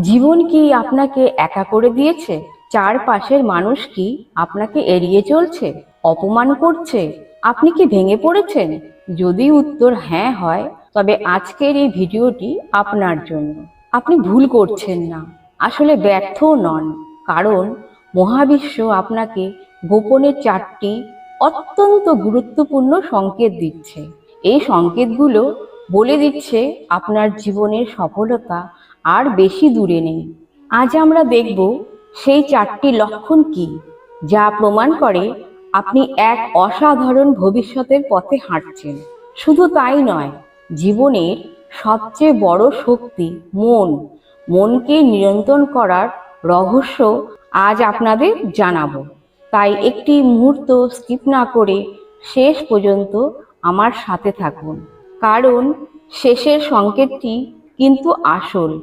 জীবন কি আপনাকে একা করে দিয়েছে? চারপাশের মানুষ কি আপনাকে এড়িয়ে চলছে? অপমান করছে? আপনি কি ভেঙে পড়েছেন? যদি উত্তর হ্যাঁ হয়, তবে আজকের এই ভিডিওটি আপনার জন্য। আপনি ভুল করছেন না। আসলে ব্যর্থও নন। কারণ মহাবিশ্ব আপনাকে গোপনে চারটি অত্যন্ত গুরুত্বপূর্ণ সংকেত দিচ্ছে। এই সংকেতগুলো বলে দিচ্ছে আপনার জীবনের সফলতা আর বেশি দূরে নেই। আজ আমরা দেখব সেই চারটি লক্ষণ কি, যা প্রমাণ করে আপনি এক অসাধারণ ভবিষ্যতের পথে হাঁটছেন। শুধু তাই নয়, জীবনের সবচেয়ে বড় শক্তি মন। মনকে নিয়ন্ত্রণ করার রহস্য আজ আপনাদের জানাব। তাই একটি মুহূর্ত স্কিপ না করে শেষ পর্যন্ত আমার সাথে থাকুন। কারণ শেষের সংকেতটি কিন্তু আসল।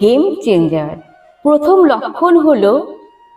গেম চেঞ্জার প্রথম লক্ষণ হলো,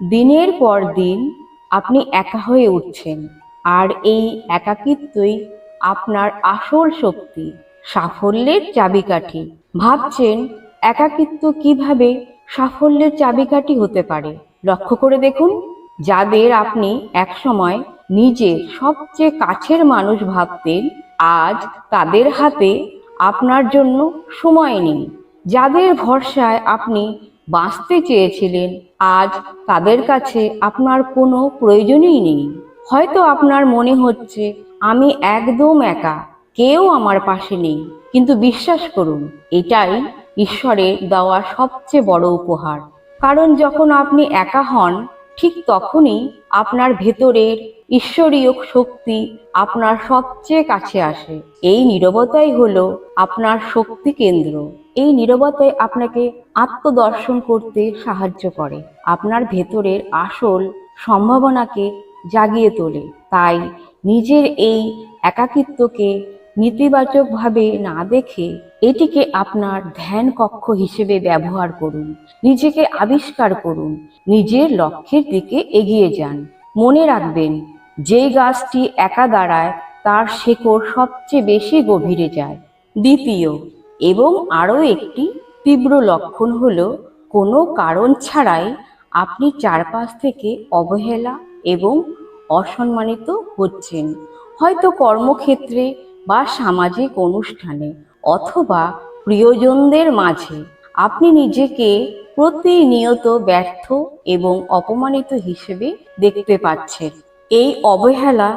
দিনের পর দিন আপনি একা হয়ে উঠছেন। আর এই একাকিত্বই আপনার আসল শক্তি, সাফল্যের চাবিকাঠি। ভাবছেন, একাকিত্ব কীভাবে সাফল্যের চাবিকাঠি হতে পারে? লক্ষ্য করে দেখুন, যাদের আপনি একসময় নিজের সবচেয়ে কাছের মানুষ ভাবতেন, আজ তাদের হাতে আপনার জন্য সময় নেই। যাদের ভরসায় আপনি বাঁচতে চেয়েছিলেন, আজ তাদের কাছে আপনার কোনো প্রয়োজনই নেই। হয়তো আপনার মনে হচ্ছে, আমি একদম একা, কেউ আমার পাশে নেই। কিন্তু বিশ্বাস করুন, এটাই ঈশ্বরের দেওয়া সবচেয়ে বড় উপহার। কারণ যখন আপনি একা হন ঠিক তখনই আপনার ভেতরের ঈশ্বরীয় শক্তি আপনার সবচেয়ে কাছে আসে। এই নীরবতাই হলো আপনার শক্তি কেন্দ্র। এই নীরবতাই আপনাকে আত্মদর্শন করতে সাহায্য করে। আপনার ভেতরের আসল সম্ভাবনাকে জাগিয়ে তোলে। তাই নিজের এই একাকিত্বকে নেতিবাচকভাবে না দেখে এটিকে আপনার ধ্যান কক্ষ হিসেবে ব্যবহার করুন। নিজেকে আবিষ্কার করুন। নিজের লক্ষ্যের দিকে এগিয়ে যান। মনে রাখবেন, যেই গাছটি একা দাঁড়ায়, তার শেকড় সবচেয়ে বেশি গভীরে যায়। দ্বিতীয়, এবং আরও একটি তীব্র লক্ষণ হল, কোনো কারণ ছাড়াই আপনি চারপাশ থেকে অবহেলা এবং অসম্মানিত হচ্ছেন। হয়তো কর্মক্ষেত্রে বা সামাজিক অনুষ্ঠানে অথবা প্রিয়জনদের মাঝে আপনি নিজেকে প্রতিনিয়ত ব্যর্থ এবং অপমানিত হিসেবে দেখতে পাচ্ছেন। এই অবহেলা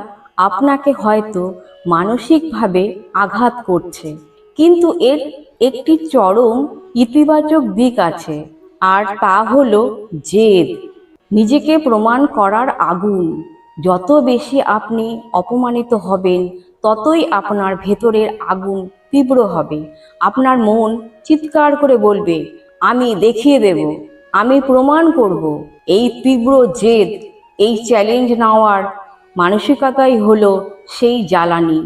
আপনাকে হয়তো মানসিকভাবে আঘাত করছে, কিন্তু এর একটি চরম ইতিবাচক দিক আছে, আর তা হলো জেদ। নিজেকে প্রমাণ করার আগুন। যত বেশি আপনি অপমানিত হবেন ততই আপনার ভেতরের আগুন তীব্র হবে। আপনার মন চিৎকার করে বলবে, আমি দেখিয়ে দেব, আমি প্রমাণ করব। এই তীব্র জেদ, এই চ্যালেঞ্জ নেওয়ার মানসিকতাই হলো সেই জ্বালানি,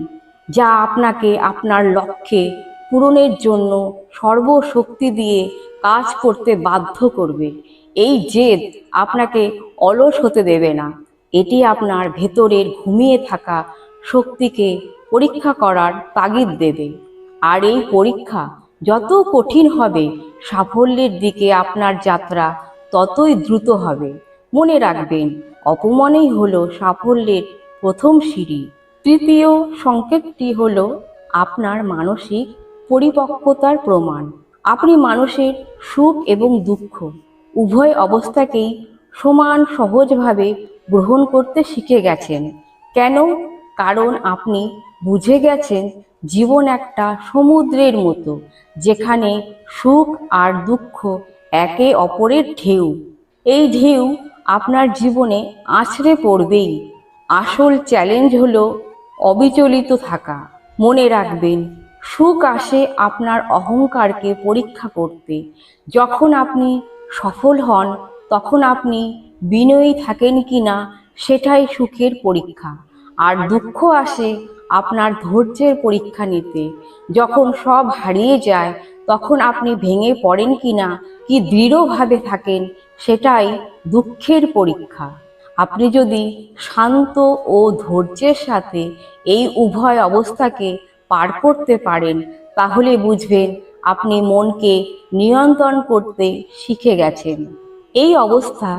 যা আপনাকে আপনার লক্ষ্যে পূরণের জন্য সর্বশক্তি দিয়ে কাজ করতে বাধ্য করবে। এই জেদ আপনাকে অলস হতে দেবে না। এটি আপনার ভেতরের ঘুমিয়ে থাকা শক্তিকে পরীক্ষা করার তাগিদ দেবে আর এই পরীক্ষা যত কঠিন হবে, সাফল্যের দিকে আপনার যাত্রা ততই দ্রুত হবে। মনে রাখবেন, অপমানেই হলো সাফল্যের প্রথম সিঁড়ি। তৃতীয় সংকেতটি হলো আপনার মানসিক পরিপক্কতার প্রমাণ। আপনি মানুষের সুখ এবং দুঃখ উভয় অবস্থাকেই সমান সহজভাবে গ্রহণ করতে শিখে গেছেন। কেন কারণ আপনি বুঝে গেছেন জীবন একটা সমুদ্রের মতো, যেখানে সুখ আর দুঃখ একে অপরের ঢেউ। এই ঢেউ আপনার জীবনে আছড়ে পড়বেই। আসল চ্যালেঞ্জ হলো অবিচলিত থাকা। মনে রাখবেন, সুখ আসে আপনার অহংকারকে পরীক্ষা করতে। যখন আপনি সফল হন, তখন আপনি বিনয়ী থাকেন কি না সেটাই সুখের পরীক্ষা। আর দুঃখ আসে আপনার ধৈর্যের পরীক্ষা নিতে। যখন সব হারিয়ে যায়, তখন আপনি ভেঙে পড়েন কি না কি দৃঢ়ভাবে থাকেন, সেটাই দুঃখের পরীক্ষা। আপনি যদি শান্ত ও ধৈর্যের সাথে এই উভয় অবস্থাকে পার করতে পারেন, তাহলে বুঝবেন আপনি মনকে নিয়ন্ত্রণ করতে শিখে গেছেন। এই অবস্থা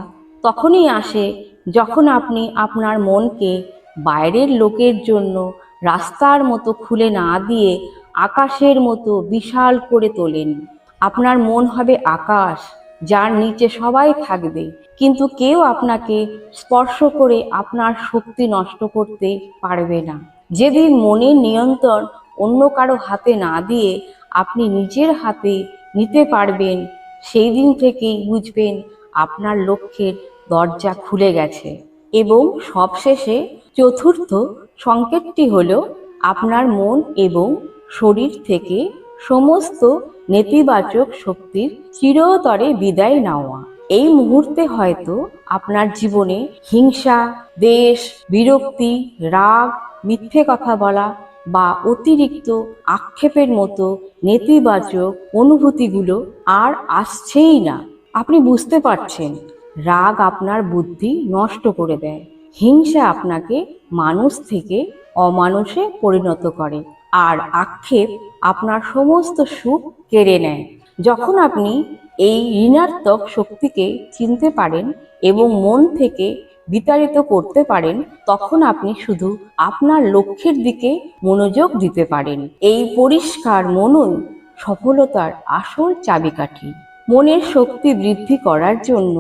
তখনই আসে যখন আপনি আপনার মনকে বাইরের লোকের জন্য রাস্তার মতো খুলে না দিয়ে আকাশের মতো বিশাল করে তোলেন। আপনার মন হবে আকাশ, যার নিচে সবাই থাকবে। কিন্তু কেউ আপনাকে স্পর্শ করে আপনার শক্তি নষ্ট করতে পারবে না। যেদিন মনের নিয়ন্ত্রণ অন্য কারও হাতে না দিয়ে আপনি নিজের হাতে নিতে পারবেন, সেই দিন থেকেই বুঝবেন আপনার লক্ষ্যের দরজা খুলে গেছে। এবং সবশেষে চতুর্থ সংকেতটি হলো আপনার মন এবং শরীর থেকে সমস্ত নেতিবাচক শক্তির চিরতরে বিদায় নেওয়া। এই মুহূর্তে হয়তো আপনার জীবনে হিংসা, দেশ, বিরক্তি, রাগ, মিথ্যে কথা বলা বা অতিরিক্ত আক্ষেপের মতো নেতিবাচক অনুভূতিগুলো আর আসছেই না। আপনি বুঝতে পারছেন, রাগ আপনার বুদ্ধি নষ্ট করে দেয়। হিংসা আপনাকে মানুষ থেকে অমানুষে পরিণত করে আর আক্ষেপ আপনার সমস্ত সুখ কেড়ে নেয়। যখন আপনি এই ঋণাত্মক শক্তিকে চিনতে পারেন এবং মন থেকে বিতাড়িত করতে পারেন, তখন আপনি শুধু আপনার লক্ষ্যের দিকে মনোযোগ দিতে পারেন। এই পরিষ্কার মনই সফলতার আসল চাবিকাঠি। মনের শক্তি বৃদ্ধি করার জন্য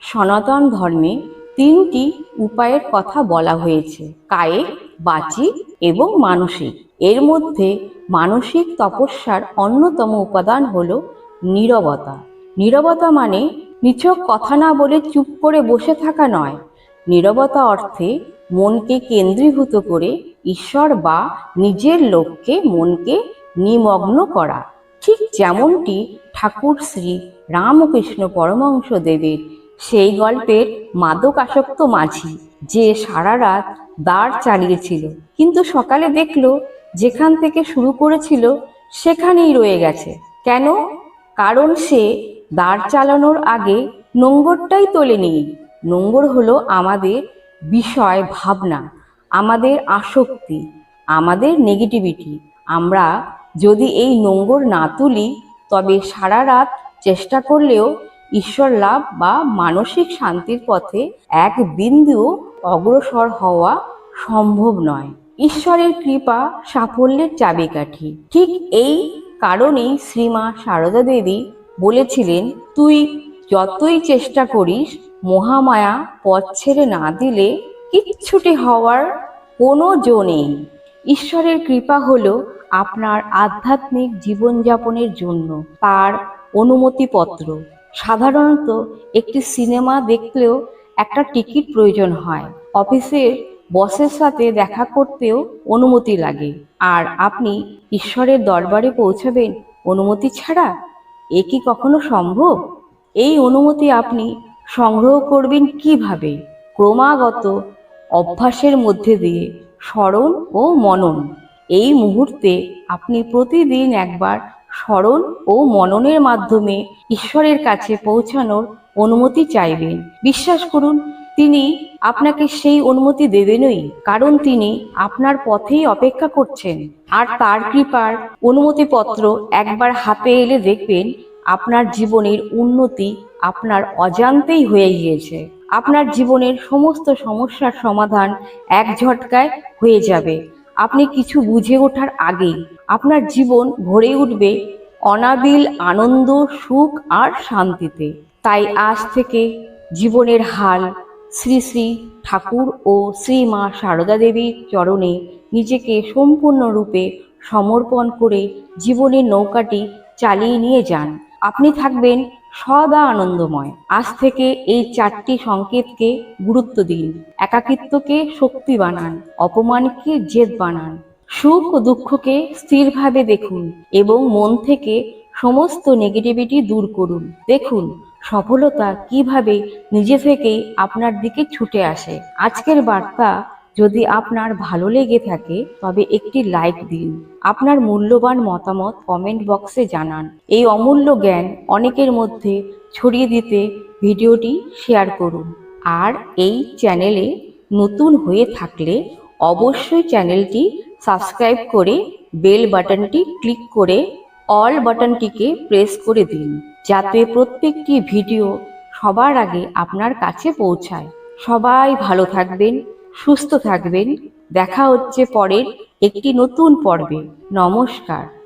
সনাতন ধর্মে তিনটি উপায়ের কথা বলা হয়েছে, কায়িক বাচিক এবং মানসিক। এর মধ্যে মানসিক তপস্যার অন্যতম উপাদান হল নীরবতা। নীরবতা মানে নিছক কথা না বলে চুপ করে বসে থাকা নয়। নীরবতা অর্থে মনকে কেন্দ্রীভূত করে ঈশ্বর বা নিজের লক্ষ্যে মনকে নিমগ্ন করা। ঠিক যেমনটি ঠাকুর শ্রী রামকৃষ্ণ পরমহংস দেবের সেই গল্পের মাদকাসক্ত মাঝি, যে সারা রাত দাঁড় চালিয়েছিল। কিন্তু সকালে দেখল, যেখান থেকে শুরু করেছিল, সেখানেই রয়ে গেছে। কেন? কারণ সে দাঁড় চালানোর আগে নোঙ্গরটাই তোলেনি নোঙ্গর হলো আমাদের বিষয় ভাবনা, আমাদের আসক্তি, আমাদের নেগেটিভিটি আমরা যদি এই নোঙ্গর না তুলি, তবে সারা রাত চেষ্টা করলেও ঈশ্বর লাভ বা মানসিক শান্তির পথে এক বিন্দুও অগ্রসর হওয়া সম্ভব নয়। ঈশ্বরের কৃপা সাফল্যের চাবিকাঠি। ঠিক এই কারণেই শ্রীমা সারদা দেবী বলেছিলেন, তুই যতই চেষ্টা করিস, মহামায়া পথ ছেড়ে না দিলে কিচ্ছুটি হওয়ার কোনো জো নেই। ঈশ্বরের কৃপা হলো আপনার আধ্যাত্মিক জীবনযাপনের জন্য তার অনুমতিপত্র। সাধারণত একটি সিনেমা দেখলেও একটা টিকিট প্রয়োজন হয়। অফিসের বসের সাথে দেখা করতেও অনুমতি লাগে। আর আপনি ঈশ্বরের দরবারে পৌঁছাবেন অনুমতি ছাড়া? এ কি কখনো সম্ভব? এই অনুমতি আপনি সংগ্রহ করবেন কীভাবে? ক্রমাগত অভ্যাসের মধ্যে দিয়ে স্মরণ ও মনন। এই মুহূর্তে আপনি প্রতিদিন একবার স্মরণ ও মননের মাধ্যমে ঈশ্বরের কাছে পৌঁছানোর অনুমতি চাইবেন। বিশ্বাস করুন, তিনি আপনাকে সেই অনুমতি দেবেনই, কারণ তিনি আপনার পথেই অপেক্ষা করছেন। আর তার কৃপার অনুমতিপত্র একবার হাতে এলে দেখবেন, আপনার জীবনের উন্নতি আপনার অজান্তেই হয়ে গিয়েছে। আপনার জীবনের সমস্ত সমস্যার সমাধান এক ঝটকায় হয়ে যাবে। আপনি কিছু বুঝে ওঠার আগেই আপনার জীবন ভরে উঠবে অনাবিল আনন্দ, সুখ আর শান্তিতে। তাই আজ থেকে জীবনের হাল শ্রী শ্রী ঠাকুর ও শ্রী মা সারদা দেবীর চরণে নিজেকে সম্পূর্ণরূপে সমর্পণ করে জীবনের নৌকাটি চালিয়ে নিয়ে যান। আপনি থাকবেন সদা আনন্দময়। আজ থেকে এই চারটি সংকেতকে গুরুত্ব দিন। একাকিত্বকে শক্তি বানান। অপমানকে জেদ বানান। সুখ ও দুঃখকে স্থিরভাবে দেখুন এবং মন থেকে সমস্ত নেগেটিভিটি দূর করুন। দেখুন সফলতা কীভাবে নিজে থেকেই আপনার দিকে ছুটে আসে। আজকের বার্তা যদি আপনার ভালো লেগে থাকে, তবে একটি লাইক দিন। আপনার মূল্যবান মতামত কমেন্ট বক্সে জানান। এই অমূল্য জ্ঞান অনেকের মধ্যে ছড়িয়ে দিতে ভিডিওটি শেয়ার করুন। আর এই চ্যানেলে নতুন হয়ে থাকলে অবশ্যই চ্যানেলটি সাবস্ক্রাইব করে বেল বাটনটি ক্লিক করে অল বাটনটিকে প্রেস করে দিন, যাতে প্রত্যেকটি ভিডিও সবার আগে আপনার কাছে পৌঁছায়। সবাই ভালো থাকবেন, সুস্থ থাকবেন। দেখা হচ্ছে পরের একটি নতুন পর্বে। নমস্কার।